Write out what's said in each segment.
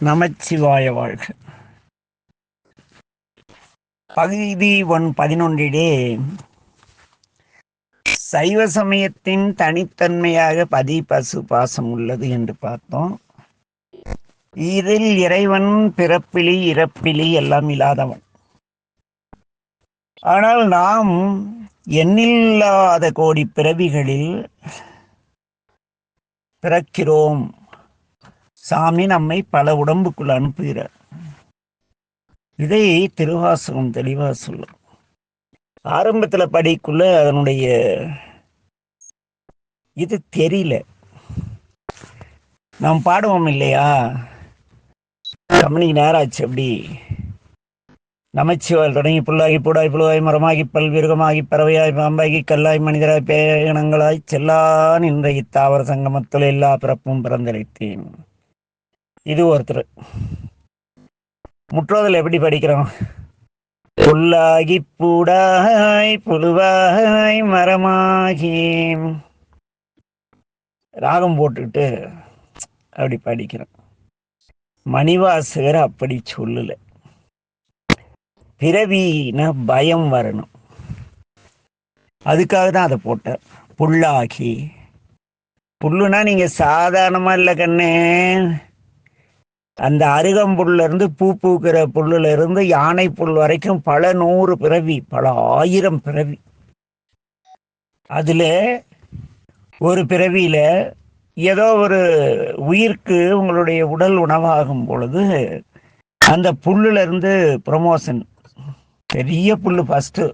நமச்சிவாய வாழ்க பகுதி ஒன் பதினொன்றிலே சைவ சமயத்தின் தனித்தன்மையாக பதி பசு பாசம் உள்ளது என்று பார்த்தோம். இதில் இறைவன் பிறப்பிலி இறப்பிலி எல்லாம் இல்லாதவன். ஆனால் நாம் எண்ணில்லாத கோடி பிறவிகளில் பிறக்கிறோம். சாமி நம்மை பல உடம்புக்குள் அனுப்புகிறார். இதை திருவாசகம் தெளிவா சொல்லும். ஆரம்பத்துல படிக்குள்ள அதனுடைய இது தெரியல. நாம் பாடுவோம் இல்லையா? கம்பெனிக்கு நேரம் ஆச்சு அப்படி. நமச்சிவால் தொடங்கி புல்லாகி பூடாய் புழுவாய் மரமாகி பல்விருகமாகி பறவையாய் பாம்பாகி கல்லாய் மனிதராய் பேகணங்களாய் செல்லா நின்ற இத்தாவர சங்கமத்தில் எல்லா பிறப்பும் பிறந்தளித்தேன். இது ஒருத்தர். முற்றோதல் எப்படி படிக்கிறோம் புல்லாகி பூடாய் புழுவாய் மரமாகி. ராகம் போட்டுக்கிட்டு அப்படி படிக்கிறோம் மணிவாசகர் அப்படி சொல்லல. பிறவினா பயம் வரணும். அதுக்காக தான் அதை போட்டார். புல்லாகி. புல்லுனா நீங்க சாதாரணமா இல்லை கண்ணே. அந்த அருகம்புல்ல இருந்து பூ பூக்கிற புல்லுல இருந்து யானை புல் வரைக்கும் பல நூறு பிறவி பல ஆயிரம் பிறவி. அதுல ஒரு பிறவியில ஏதோ ஒரு உயிர்க்கு உங்களுடைய உடல் உணவாகும் பொழுது அந்த புல்லுல இருந்து ப்ரொமோஷன் பெரிய புல்லு ஃபஸ்ட்டு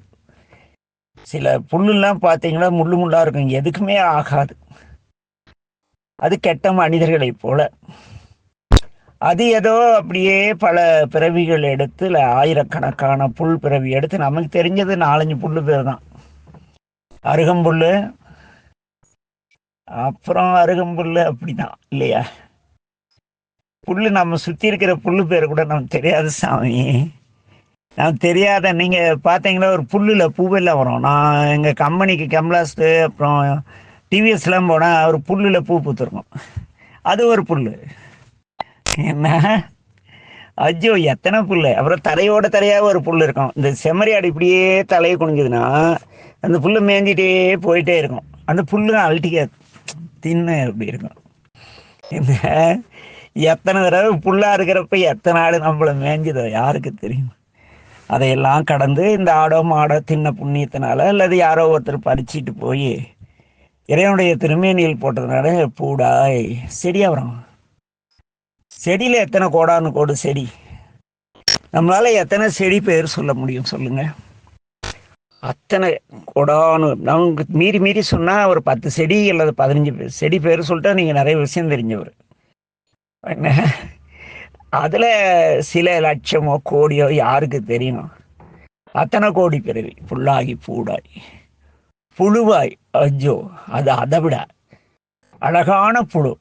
சில புல்லுலாம் பார்த்தீங்கன்னா முள்ளு முள்ளா இருக்கும் எதுக்குமே ஆகாது. அது கெட்ட மனிதர்களை போல. அது ஏதோ அப்படியே பல பிறவிகள் எடுத்து இல்லை ஆயிரக்கணக்கான புல் பிறவி எடுத்து நமக்கு தெரிஞ்சது நாலஞ்சு புல் பேர் தான். அருகம்புல் அப்புறம் அருகம்புல் அப்படிதான் இல்லையா? புல் நம்ம சுற்றி இருக்கிற புல் பேர் கூட நமக்கு தெரியாது சாமி. நமக்கு தெரியாத நீங்கள் பார்த்தீங்கன்னா ஒரு புல்லில் பூவெல்லாம் வரும். நான் எங்கள் கம்பெனிக்கு கம்லாஸ்ட்டு அப்புறம் டிவிஎஸ்லாம் போனால் ஒரு புல்லில் பூ பூத்துருக்கும். அது ஒரு புல் என்ன? அஜோ எத்தனை புல் அப்புறம் தரையோட தரையாக ஒரு புல் இருக்கும். இந்த செம்மறியாடு இப்படியே தலையை குனிஞ்சதுன்னா அந்த புல்லு மேஞ்சிட்டே போயிட்டே இருக்கும். அந்த புல்லு அழட்டிக்காது தின்ன அப்படி இருக்கும். இந்த எத்தனை தடவை புல்லாக இருக்கிறப்ப எத்தனை ஆடு நம்மளை மேஞ்சதோ யாருக்கு தெரியும்? அதையெல்லாம் கடந்து இந்த ஆடோ மாடோ தின்ன புண்ணியத்தினால அல்லது யாரோ ஒருத்தர் பறிச்சிட்டு போய் இறைவனுடைய திருமேனியில் போட்டதுனால பூடாய் செடியாக வரும். செடியில் எத்தனை கோடானு கோடு செடி? நம்மளால எத்தனை செடி பேர் சொல்ல முடியும் சொல்லுங்க. அத்தனை கோடானு நமக்கு மீறி மீறி சொன்னால் ஒரு பத்து செடி அல்லது பதினஞ்சு செடி பேர் சொல்லிட்டா நீங்கள் நிறைய விஷயம் தெரிஞ்சவர். என்ன? அதில் சில லட்சமோ கோடியோ யாருக்கு தெரியும்? அத்தனை கோடி பிறவி. புல்லாகி பூடாய். புழுவாய். அஜோ அது அதை விட அழகான புழு.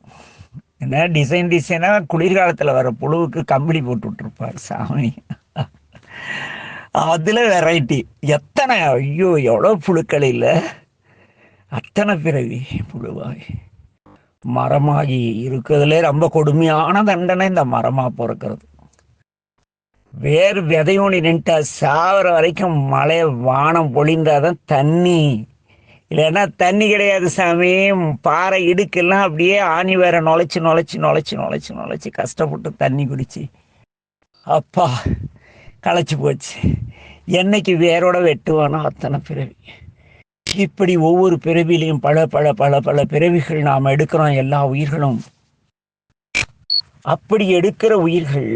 என்ன டிசைன் டிசைனாக குளிர்காலத்தில் வர புழுவுக்கு கம்பளி போட்டு விட்டுருப்பார் சாமி. அதில் வெரைட்டி எத்தனை ஐயோ எவ்வளோ புழுக்கள் இல்லை. அத்தனை பிறவி புழுவாய். மரமாகி இருக்கிறதுலே ரொம்ப கொடுமையான தண்டனை இந்த மரமாக பிறக்கிறது. வேறு விதையோனி நின்ட்டா சாவர வரைக்கும் மழை வானம் பொழிந்தாதான் தண்ணி இல்லைன்னா தண்ணி கிடையாது சாமி. பாறை இடுக்கெல்லாம் அப்படியே ஆணி வேற நுழைச்சி நுழைச்சி நுழைச்சி நுழைச்சி நுழைச்சி கஷ்டப்பட்டு தண்ணி குடிச்சு. அப்பா களைச்சி போச்சு. என்னைக்கு வேரோட வெட்டுவானோ அத்தனை பிறவி. இப்படி ஒவ்வொரு பிறவிலையும் பல பல பல பல பிறவிகள் நாம் எடுக்கிறோம் எல்லா உயிர்களும். அப்படி எடுக்கிற உயிர்கள்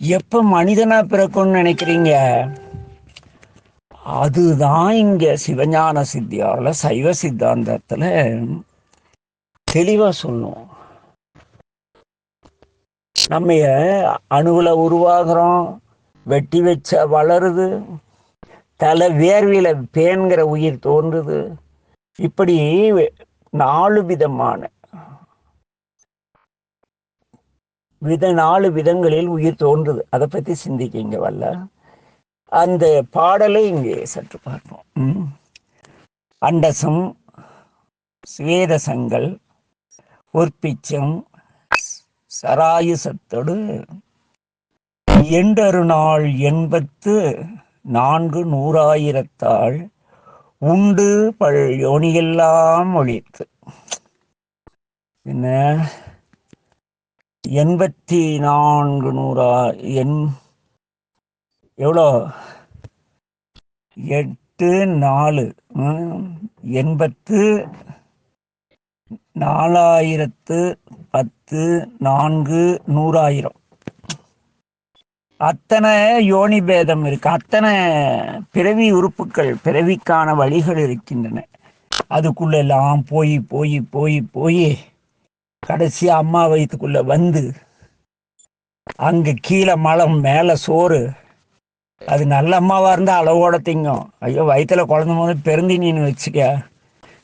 எப்போ மனிதனாக பிறக்கும்னு நினைக்கிறீங்க? அதுதான் இங்க சிவஞான சித்தியாரில் சைவ சித்தாந்தத்தில் தெளிவாக சொல்லும். நம்ம அணுவில் உருவாகிறோம் வெட்டி வச்ச வளருது தலை வேர்வியில் பேன்கிற உயிர் தோன்றுது. இப்படி நாலு விதமான வித நாலு விதங்களில் உயிர் தோன்றுது. அதை பற்றி சிந்திக்கிங்க வல்ல. அந்த பாடலை இங்கே சற்று பார்ப்போம். அண்டசம் சுவேதசங்கள் உற்பிச்சம் சராயுசத்தோடு எண்டரு நாள் எண்பத்து நான்கு நூறாயிரத்தாள் உண்டு பல் யோனியெல்லாம் ஒழித்து. என்ன? எண்பத்தி நான்கு நூறா எண் எவ்வளோ? எட்டு நாலு. எண்பத்து நாலாயிரத்து பத்து நான்கு நூறாயிரம். அத்தனை யோனி பேதம் இருக்கு. அத்தனை பிறவி உறுப்புகள் பிறவிக்கான வழிகள் இருக்கின்றன. அதுக்குள்ள எல்லாம் போய் போய் போய் போய் கடைசி அம்மா வயிற்றுக்குள்ள வந்து அங்க கீழே மலம் மேல சோறு அது நல்ல அம்மாவாக இருந்தால் அளவோட திங்கும். ஐயோ வயித்துல குழந்த போது பெருந்தினின்னு வச்சுக்க.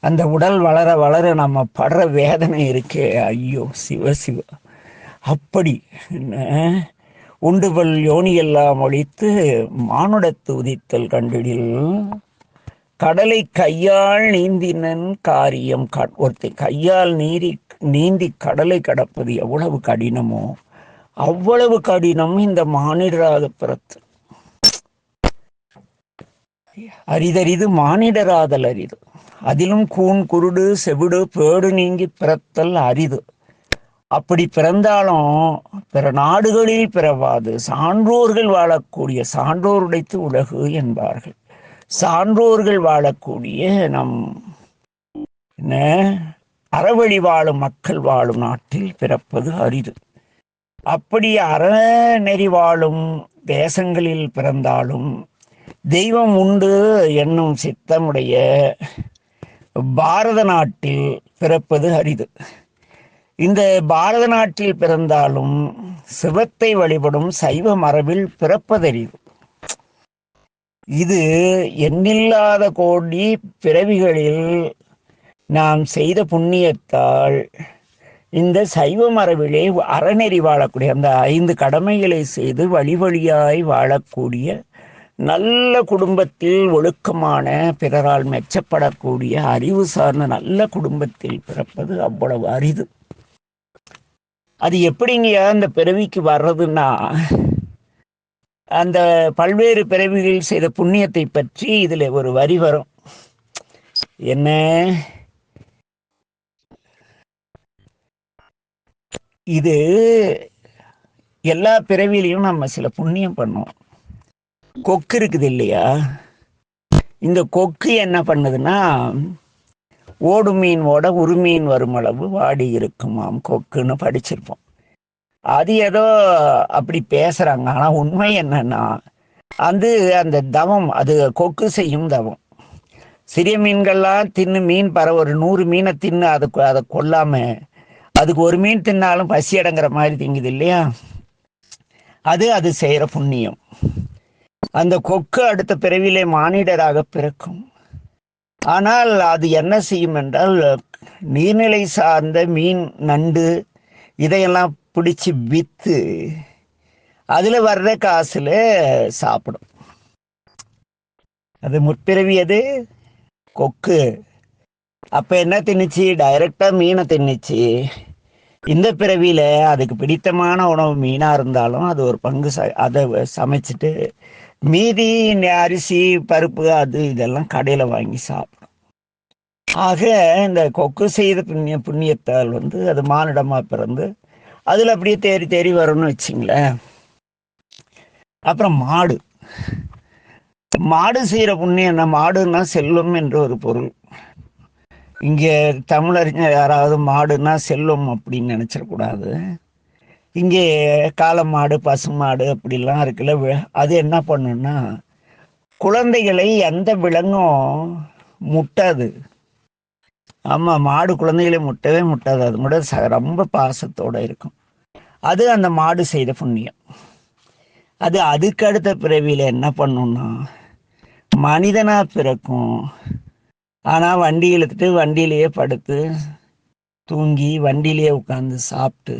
அந்த உடல் வளர வளர நம்ம படுற வேதனை இருக்கே. ஐயோ சிவ சிவ. அப்படி என்ன? உண்டுபல் யோனி எல்லாம் ஒழித்து மானுடத்து உதித்தல் கண்டிடில். கடலை கையால் நீந்தினன் காரியம் க- ஒருத்தன் கையால் நீரி நீந்தி கடலை கடப்பது எவ்வளவு கடினமோ. அவ்வளவு கடினம் இந்த மானிடராக பிறத்து அரிதரிது மானிடராதல் அரிது. அதிலும் கூன் குருடு செவிடு பேடு நீங்கி பிறத்தல் அரிது. அப்படி பிறந்தாலும் பிற நாடுகளில் பிறவாது. சான்றோர்கள் வாழக்கூடிய சான்றோர் உடைத்து உலகு என்பார்கள். சான்றோர்கள் வாழக்கூடிய நம் என்ன? அறவழி வாழும் மக்கள் வாழும் நாட்டில் பிறப்பது அரிது. அப்படி அறநெறி வாழும் தேசங்களில் பிறந்தாலும் தெய்வம் உண்டு என்னும் சித்தமுடைய பாரத நாட்டில் பிறப்பது அரிது. இந்த பாரத நாட்டில் பிறந்தாலும் சிவத்தை வழிபடும் சைவ மரபில் பிறப்பதறிது இது எண்ணில்லாத கோடி பிறவிகளில் நாம் செய்த புண்ணியத்தால் இந்த சைவ மரபிலே அறநெறி வாழக்கூடிய அந்த ஐந்து கடமைகளை செய்து வழி வழியாய் வாழக்கூடிய நல்ல குடும்பத்தில் ஒழுக்கமான பிறரால் மெச்சப்படக்கூடிய அறிவு சார்ந்த நல்ல குடும்பத்தில் பிறப்பது அவ்வளவு அரிது. அது எப்படிங்க அந்த பிறவிக்கு வர்றதுன்னா அந்த பல்வேறு பிறவிகளில் செய்த புண்ணியத்தை பற்றி இதில் ஒரு வரி வரும். என்ன? இது எல்லா பிறவிலையும் நம்ம சில புண்ணியம் பண்ணோம் கொக்கு இருக்குது இல்லையா? இந்த கொக்கு என்ன பண்ணுதுன்னா ஓடு மீன் ஓட உருமீன் வரும் அளவு வாடி இருக்குமாம். கொக்குன்னு படிச்சிருப்போம். அது ஏதோ அப்படி பேசுறாங்க. ஆனா உண்மை என்னன்னா அது அந்த தவம் அது கொக்கு செய்யும் தவம். சிறிய மீன்கள்லாம் தின்னு மீன் பரவ ஒரு நூறு மீனை தின்னு அதை கொ- அதை கொல்லாம அதுக்கு ஒரு மீன் தின்னாலும் பசி அடங்குற மாதிரி திங்குது இல்லையா? அது அது செய்யற புண்ணியம். அந்த கொக்கு அடுத்த பிறவிலே மானிடராக பிறக்கும். ஆனால் அது என்ன செய்யும் என்றால் நீர்நிலை சார்ந்த மீன் நண்டு இதையெல்லாம் பிடிச்சி வித்து அதுல வர்ற காசுல சாப்பிடும். அது முற்பிறவி அது கொக்கு. அப்போ என்ன தின்னுச்சு? டைரக்டா மீனை தின்னுச்சு. இந்த பிறவியில அதுக்கு பிடித்தமான உணவு மீனா இருந்தாலும் அது ஒரு பங்கு ச- அதை சமைச்சிட்டு மீதி அரிசி பருப்பு அது இதெல்லாம் கடையில் வாங்கி சாப்பிடும் ஆக இந்த கொக்கு செய்த புண்ணிய புண்ணியத்தால் வந்து அது மானிடமாக பிறந்து அதில் அப்படியே தேறி தேறி வரும்னு வச்சிங்களேன். அப்புறம் மாடு. மாடு செய்கிற புண்ணியம் என்ன? மாடுன்னா செல்லும் என்ற ஒரு பொருள். இங்கே தமிழறிஞர் யாராவது மாடுன்னா செல்லும் அப்படின்னு நினச்சிடக்கூடாது. இங்கே காளை மாடு பசு மாடு அப்படிலாம் இருக்குல்ல. வி- அது என்ன பண்ணுன்னா குழந்தைகளை எந்த விலங்கும் முட்டாது. ஆமாம் மாடு குழந்தைகளை முட்டவே முட்டாது. அது கூட ச- ரொம்ப பாசத்தோடு இருக்கும். அது அந்த மாடு செய்த புண்ணியம். அது அதுக்கு அடுத்த பிறவியில் என்ன பண்ணுன்னா மனிதனாக பிறக்கும். ஆனால் வண்டி இழுத்துட்டு வண்டியிலேயே படுத்து தூங்கி வண்டியிலேயே உட்காந்து சாப்பிட்டு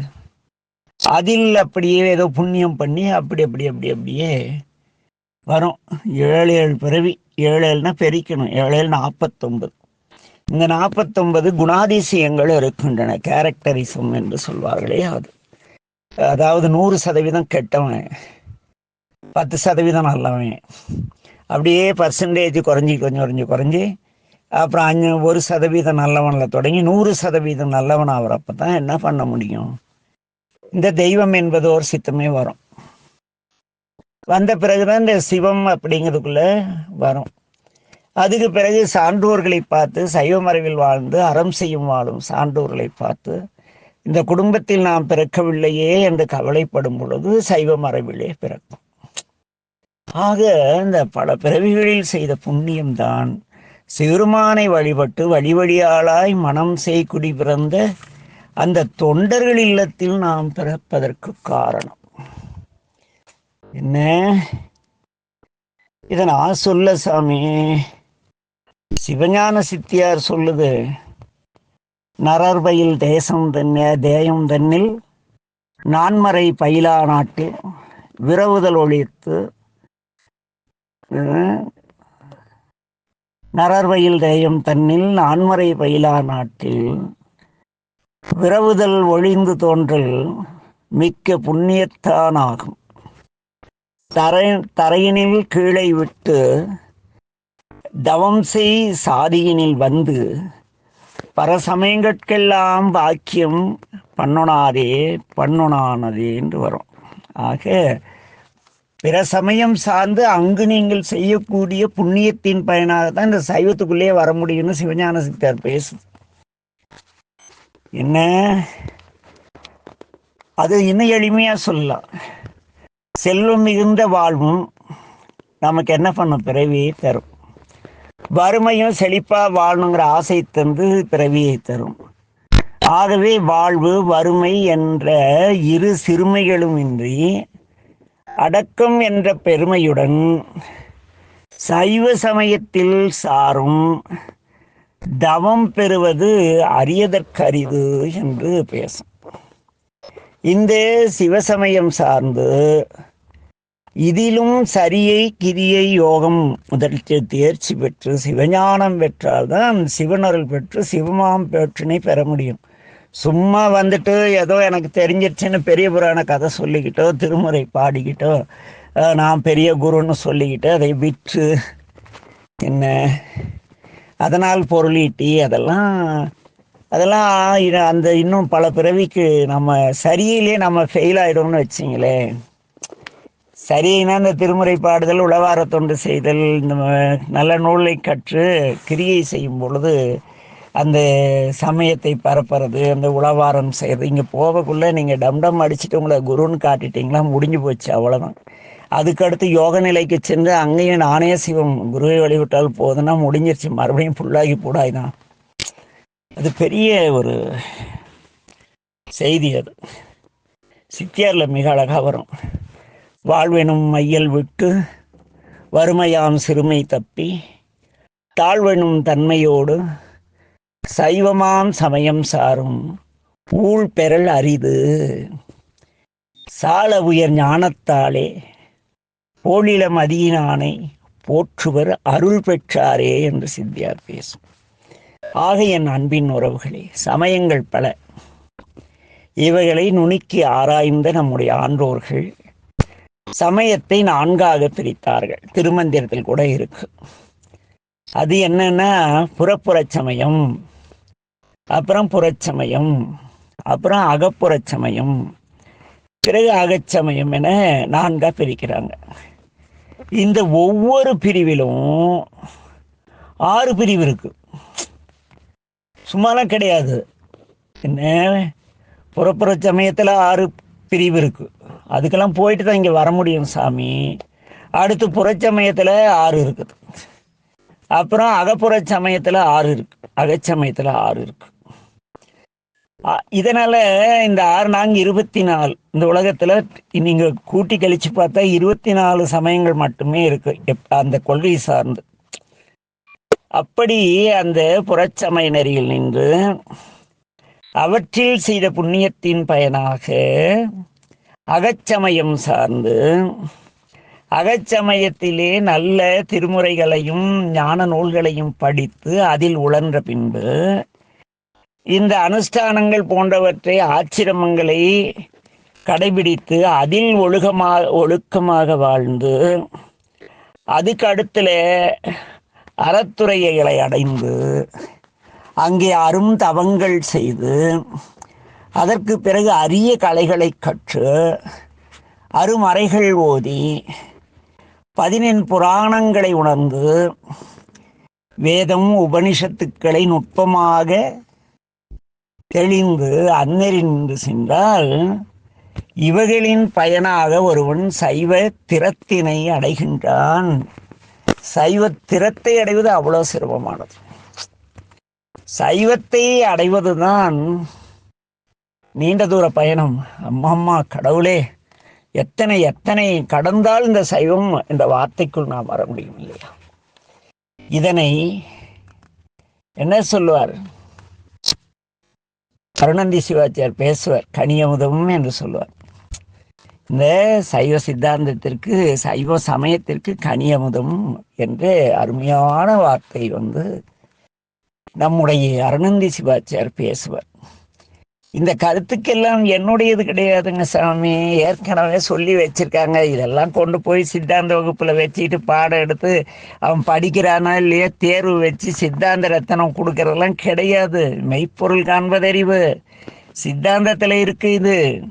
அதில் அப்படியே ஏதோ புண்ணியம் பண்ணி அப்படி அப்படி அப்படி அப்படியே வரும். ஏழு ஏழு பிறவி. ஏழு ஏழுனா பெருக்கணும். ஏழு ஏழு நாற்பத்தொன்பது இந்த நாற்பத்தொன்பது குணாதிசயங்கள் இருக்கின்றன. கேரக்டரிசம் என்று சொல்வார்களே அது. அதாவது நூறு சதவீதம் கெட்டவன் பத்து சதவீதம் நல்லவன். அப்படியே பர்சன்டேஜ் குறைஞ்சி கொஞ்சம் குறைஞ்சி குறைஞ்சி அப்புறம் அஞ்சு ஒரு சதவீதம் நல்லவனில் தொடங்கி நூறு சதவீதம் நல்லவன் ஆகிறப்ப தான் என்ன பண்ண முடியும்? இந்த தெய்வம் என்பது ஒரு சித்தமே வரும். வந்த பிறகுதான் இந்த சிவம் அப்படிங்கிறதுக்குள்ள வரும். அதுக்கு பிறகு சான்றோர்களை பார்த்து சைவ வாழ்ந்து அறம் செய்யும் வாழும் சான்றோர்களை பார்த்து இந்த குடும்பத்தில் நாம் பிறக்கவில்லையே என்று கவலைப்படும் பொழுது சைவ பிறக்கும். ஆக இந்த பல பிறவிகளில் செய்த புண்ணியம்தான். சிறுமானை வழிபட்டு வழி வழியாளாய் மனம் செய்குடி பிறந்த அந்த தொண்டர்கள் இல்லத்தில் நாம் பிறப்பதற்கு காரணம். என்ன? இதை நான் சொல்ல சாமி சிவஞான சித்தியார் சொல்லுது நரர்பயில் தேசம் தன்ன தேயம் தன்னில் நான்மறை பயிலா நாட்டில் விரவுதல் ஒழித்து நரர்வயில் தேயம் தன்னில் நான்மறை பயிலா நாட்டில் பிறவுதல் ஒழிந்து தோன்றல் மிக்க புண்ணியத்தானாகும். தரை தரையினில் கீழே விட்டு தவம் செய் சாதியினில் வந்து பரசமயங்கட்கெல்லாம் பாக்கியம் பண்ணுனாதே பண்ணுனானதே என்று வரும். ஆக பிற சமயம் சார்ந்து அங்கு நீங்கள் செய்யக்கூடிய புண்ணியத்தின் பயனாக தான் இந்த சைவத்துக்குள்ளேயே வர முடியும்னு சிவஞான சித்தர் பேசுது என்ன? அது இன்னும் எளிமையாக சொல்லலாம். செல்வம் மிகுந்த வாழ்வும் நமக்கு என்ன பண்ணும்? பிறவியை தரும். வறுமையும் செழிப்பாக வாழணுங்கிற ஆசை தந்து பிறவியை தரும். ஆகவே வாழ்வு வறுமை என்ற இரு சிறுமைகளும் இன்றி அடக்கம் என்ற பெருமையுடன் சைவ சமயத்தில் சாரும் தவம் பெறுவது அரியதற்கரிது என்று பேசும். இந்த சிவசமயம் சார்ந்து இதிலும் சரியை கிரியை யோகம் முதலிய தேர்ச்சி பெற்று சிவஞானம் பெற்றால்தான் சிவனருள் பெற்று சிவமாம் பெற்றினை பெற முடியும். சும்மா வந்துட்டு ஏதோ எனக்கு தெரிஞ்சிருச்சுன்னு பெரிய புராண கதை சொல்லிக்கிட்டோ திருமுறை பாடிக்கிட்டோ நான் பெரிய குருன்னு சொல்லிக்கிட்டு அதை விற்று என்ன அதனால் பொருளீட்டி அதெல்லாம் அதெல்லாம் அந்த இன்னும் பல பிறவிக்கு நம்ம சரியிலே நம்ம ஃபெயில் ஆயிடும்னு வச்சிங்களேன். சரினா இந்த திருமுறை பாடுதல் உளவார தொண்டு செய்தல் இந்த ம- நல்ல நூலை கற்று கிரியை செய்யும் பொழுது அந்த சமயத்தை பரப்புறது அந்த உளவாரம் செய்கிறது இங்கே போகக்குள்ளே நீங்கள் டம்டம் அடிச்சுட்டு உங்களை குருன்னு காட்டிட்டீங்களா முடிஞ்சு போச்சு அவ்வளோதான் அதுக்கடுத்து யோக நிலைக்கு சென்று அங்கேயும் நானே சிவம் குருவை வழிவிட்டால் போதுன்னா முடிஞ்சிருச்சு. மறுபடியும் புல்லாகி பூடாய்தான். அது பெரிய ஒரு செய்தி அது. சித்தியாரில் மிக அழகாக வரும். வாழ்வெனும் மையல் விட்டு வறுமையாம் சிறுமை தப்பி தாழ்வெனும் தன்மையோடு சைவமாம் சமயம் சாரும் ஊழ் பெறல் அரிது. சால உயர் ஞானத்தாலே போலிலம் அதியினானை போற்றுவர் அருள் பெற்றாரே என்று சித்தியார் பேசும். ஆக என் அன்பின் உறவுகளே சமயங்கள் பல. இவைகளை நுணுக்கி ஆராய்ந்த நம்முடைய ஆன்றோர்கள் சமயத்தை நான்காக பிரித்தார்கள். திருமந்திரத்தில் கூட இருக்கு. அது என்னன்னா புறப்புறச் சமயம் அப்புறம் புறச்சமயம் அப்புறம் அகப்புறச் சமயம் பிறகு அகச்சமயம் என நான்காக பிரிக்கிறாங்க. இந்த ஒவ்வொரு பிரிவிலும் ஆறு பிரிவு இருக்கு. சும்மாலாம் கிடையாது. என்ன? புறப்புற சமயத்தில் ஆறு பிரிவு இருக்கு. அதுக்கெல்லாம் போயிட்டு தான் இங்கே வர முடியும் சாமி. அடுத்து புறச்சமயத்தில் ஆறு இருக்குது. அப்புறம் அகப்புற சமயத்தில் ஆறு இருக்கு. அகச்சமயத்தில் ஆறு இருக்கு. இதனால இந்த ஆறு நான்கு இருபத்தி நாலு இந்த உலகத்துல நீங்க கூட்டி கழிச்சு பார்த்தா இருபத்தி நாலு சமயங்கள் மட்டுமே இருக்கு எப்- அந்த கொள்கை சார்ந்து. அப்படி அந்த புறச்சமய நெறியில் நின்று அவற்றில் செய்த புண்ணியத்தின் பயனாக அகச்சமயம் சார்ந்து அகச்சமயத்திலே நல்ல திருமுறைகளையும் ஞான நூல்களையும் படித்து அதில் உழன்ற பின்பு இந்த அனுஷ்டானங்கள் போன்றவற்றை ஆச்சிரமங்களை கடைபிடித்து அதில் ஒழுக்கமாக ஒழுக்கமாக வாழ்ந்து அதுக்கு அடுத்துல அறத்துறைகளை அடைந்து அங்கே அரும் தவங்கள் செய்து அதற்கு பிறகு அரிய கலைகளை கற்று அருமறைகள் ஓதி பதினெண் புராணங்களை உணர்ந்து வேதம் உபனிஷத்துக்களை நுட்பமாக தெளிந்து அன்னறிந்து சென்றால் இவைகளின் பயனாக ஒருவன் சைவ திறத்தினை அடைகின்றான். சைவ திறத்தை அடைவது அவ்வளோ சிரமமானது. சைவத்தை அடைவதுதான் நீண்ட தூர பயணம். அம்மா கடவுளே எத்தனை எத்தனை கடந்தால் இந்த சைவம் இந்த வார்த்தைக்குள் நாம் வர முடியும் இல்லையா? இதனை என்ன சொல்லுவார்? கருணந்தி சிவாச்சியார் பேசுவார் கனியமுதம் என்று சொல்லுவார். இந்த சைவ சித்தாந்தத்திற்கு சைவ சமயத்திற்கு கனியமுதம் என்று அருமையான வார்த்தை வந்து நம்முடைய அருணந்தி சிவாச்சியார் பேசுவார். இந்த கருத்துக்கெல்லாம் என்னுடையது கிடையாதுங்க சாமி. ஏற்கனவே சொல்லி வச்சிருக்காங்க. இதெல்லாம் கொண்டு போய் சித்தாந்த வகுப்புல வச்சுக்கிட்டு பாடம் எடுத்து அவன் படிக்கிறானா இல்லையா தேர்வு வச்சு சித்தாந்த ரத்தனம் கொடுக்கறதெல்லாம் கிடையாது. மெய்ப்பொருள் காண்பதறிவு. சித்தாந்தத்தில் இருக்கு இது.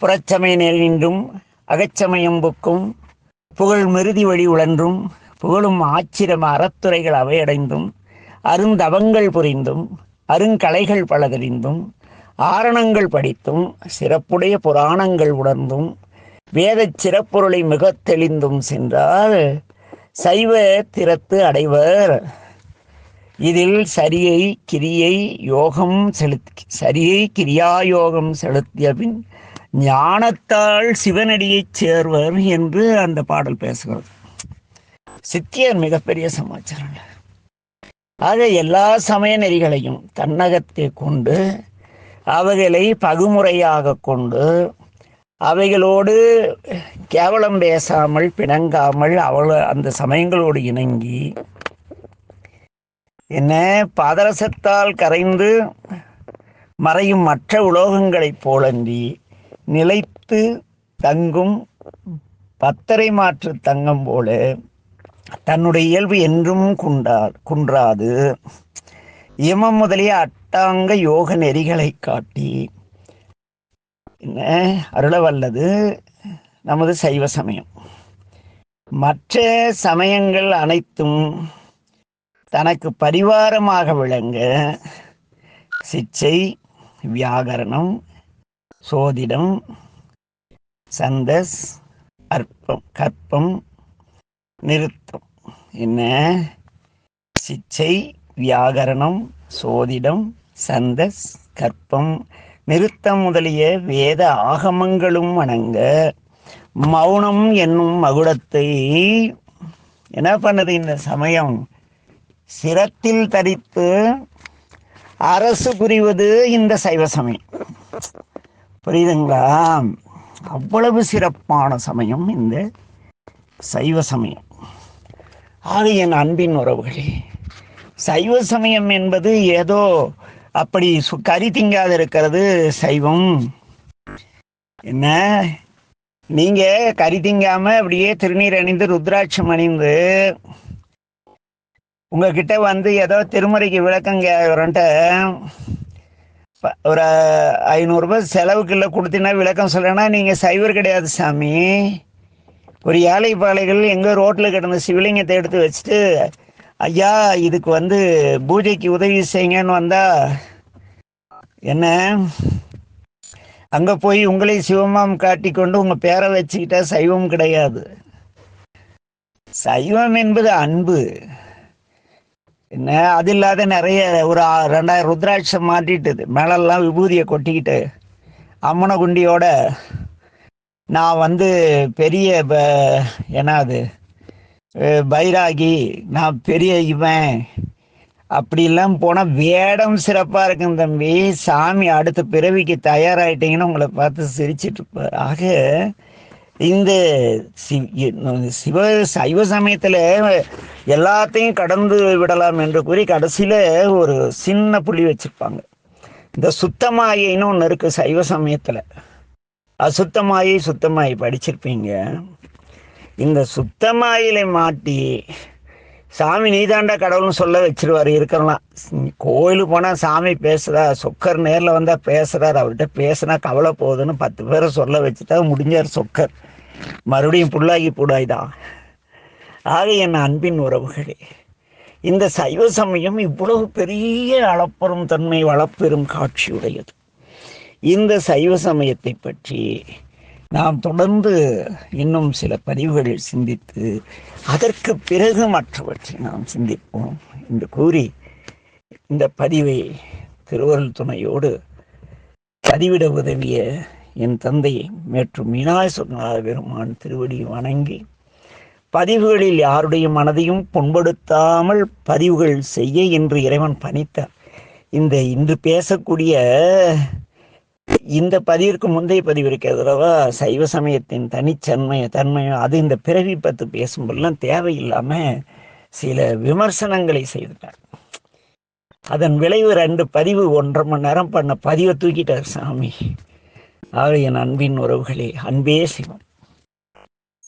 புறச்சமய நின்றும் அகச்சமயம் புக்கும் புகழ் மிருதி வழி உழன்றும் புகழும் ஆச்சிரம அறத்துறைகள் அவையடைந்தும் அருந்தவங்கள் புரிந்தும் அருங்கலைகள் பலதறிந்தும் ஆரணங்கள் படித்தும் சிறப்புடைய புராணங்கள் உணர்ந்தும் வேதச் சிறப்பொருளை மிக தெளிந்தும் சென்றால் சைவ திறத்து அடைவர். இதில் சரியை கிரியை யோகம் செலுத்தி சரியை கிரியாயோகம் செலுத்திய பின் ஞானத்தால் சிவனடியைச் சேர்வர் என்று அந்த பாடல் பேசுகிறது. சித்தியர் மிகப்பெரிய சமாச்சாரம் ஆக எல்லா சமய நெறிகளையும் தன்னகத்தை கொண்டு அவைகளை பகுமுறையாக கொண்டு அவைகளோடு கேவலம் பேசாமல் பிணங்காமல் அவள அந்த சமயங்களோடு இணங்கி என்ன பாதரசத்தால் கரைந்து மறையும் மற்ற உலோகங்களைப் போலன்றி நிலைத்து தங்கும் பத்தரை மாற்று தங்கம் போல தன்னுடைய இயல்பு என்றும் குண்டா குன்றாது. இமம் முதலிய அட்டாங்க யோக நெறிகளை காட்டி என்ன? அருளவல்லது நமது சைவ சமயம். மற்ற சமயங்கள் அனைத்தும் தனக்கு பரிவாரமாக விளங்க சிச்சை வியாகரணம் சோதிடம் சந்தஸ் அற்பம் கற்பம் நிறுத்தம். என்ன? சிச்சை வியாகரணம் சோதிடம் சந்தஸ் கற்பம் நிறுத்தம் முதலிய வேத ஆகமங்களும் வணங்க மௌனம் என்னும் மகுடத்தை என்ன பண்ணது இந்த சமயம்? சிரத்தில் தரித்து அரசு புரிவது இந்த சைவ சமயம். புரியுதுங்களா? அவ்வளவு சிறப்பான சமயம் இந்த சைவ சமயம். ஆக என் அன்பின் உறவுகளே. சைவ சமயம் என்பது ஏதோ அப்படி சு கறி திங்காது இருக்கிறது சைவம். என்ன? நீங்க கறி திங்காம அப்படியே திருநீர் அணிந்து ருத்ராட்சம் அணிந்து உங்ககிட்ட வந்து ஏதோ திருமுறைக்கு விளக்கம் கேட்குறன்ட்டு ஒரு ஐநூறுரூபா செலவுக்குள்ள கொடுத்தீங்கன்னா விளக்கம் சொல்லணும்னா நீங்கள் சைவர் கிடையாது சாமி. ஒரு ஏழை பாலைகள் எங்கே ரோட்டில் கிடந்த சிவலிங்கத்தை எடுத்து வச்சுட்டு ஐயா இதுக்கு வந்து பூஜைக்கு உதவி செய்யுங்கன்னு வந்தா என்ன? அங்கே போய் உங்களை சிவமாம் காட்டிக்கொண்டு உங்கள் பேரை வச்சுக்கிட்டா சைவம் கிடையாது. சைவம் என்பது அன்பு. என்ன? அது இல்லாத நிறைய ஒரு ரெண்டாயிரம் ருத்ராட்சம் மாட்டிட்டுது. மேலெல்லாம் விபூதியை கொட்டிக்கிட்டு அம்மன குண்டியோட நான் வந்து பெரிய ப- என்ன அது பைராகி நான் பெரிய இவன். அப்படிலாம் போனால் வேடம் சிறப்பாக இருக்கும் தம்பி. சாமி அடுத்த பிறவிக்கு தயாராகிட்டீங்கன்னு உங்களை பார்த்து சிரிச்சிட்டு இருப்பார் ஆக இந்த சிவ சைவ சமயத்தில் எல்லாத்தையும் கடந்து விடலாம் என்று கூறி கடைசியில் ஒரு சின்ன புள்ளி வச்சுருப்பாங்க. இந்த சுத்தமாயின்னு ஒன்று இருக்குது சைவ சமயத்தில். அசுத்தமாயி சுத்தமாயி படிச்சிருப்பீங்க. இந்த சுத்தமாயிலை மாட்டி சாமி நீதாண்டா கடவுள்னு சொல்ல வச்சிருவார் இருக்கலாம் கோயிலுக்கு போனால் சாமி பேசுகிறா சொக்கர் நேரில் வந்தால் பேசுகிறார் அவர்கிட்ட பேசுனா கவலை போகுதுன்னு பத்து பேரை சொல்ல வச்சுட்டா முடிஞ்சார் சொக்கர். மறுபடியும் புல்லாகி புடாய்தான் ஆக என் அன்பின் உறவுகளே இந்த சைவ சமயம் இவ்வளவு பெரிய அளப்பெரும் தன்மை வளப்பெரும் காட்சியுடையது. இந்த சைவ சமயத்தை பற்றி நாம் தொடர்ந்து இன்னும் சில பதிவுகளில் சிந்தித்து அதற்கு பிறகு மற்றவற்றை நாம் சிந்திப்போம் என்று கூறி இந்த பதிவை திருவருள் துணையோடு பதிவிட உதவிய என் தந்தை மேற்று மீனாய் சொன்னார் பெருமான் திருவடி வணங்கி பதிவுகளில் யாருடைய மனதையும் புண்படுத்தாமல் பதிவுகள் செய்ய என்று இறைவன் பணித்தார். இந்த இன்று பேசக்கூடிய இந்த பதிவிற்கு முந்தைய பதிவு இருக்கிறதுலவா சைவ சமயத்தின் தனிச்சன்மை தன்மையும் அது இந்த பிறவி பத்து பேசும்போதெல்லாம் தேவையில்லாம சில விமர்சனங்களை செய்துட்டார். அதன் விளைவு ரெண்டு பதிவு ஒன்றரை மணி நேரம் பண்ண பதிவை தூக்கிட்டார் சாமி. ஆக என் அன்பின் உறவுகளே அன்பே சிவம்.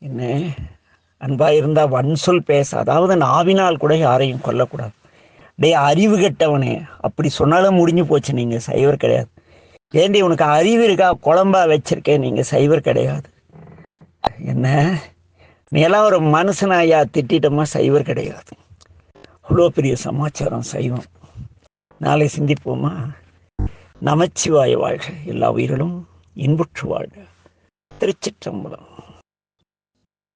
என்ன? அன்பா இருந்தா வன் சொல் பேச அதாவது நாவினால் கூட யாரையும் கொல்லக்கூடாது. டே அறிவு கெட்டவனே அப்படி சொன்னாலும் முடிஞ்சு போச்சு நீங்க சைவர் கிடையாது. ஏண்டி உனக்கு அறிவு இருக்கா? குழம்பா வச்சிருக்கேன். நீங்கள் சைவர் கிடையாது. என்ன? நீ எல்லாம் ஒரு மனுஷனாயா திட்டிட்டோமா? சைவர் கிடையாது. அவ்வளோ பெரிய சமாச்சாரம் சைவம். நாளை சிந்திப்போமா? நமச்சிவாய வாழ்க. எல்லா உயிர்களும் இன்புற்று வாழ்க. திருச்சிற்றம்பலம்.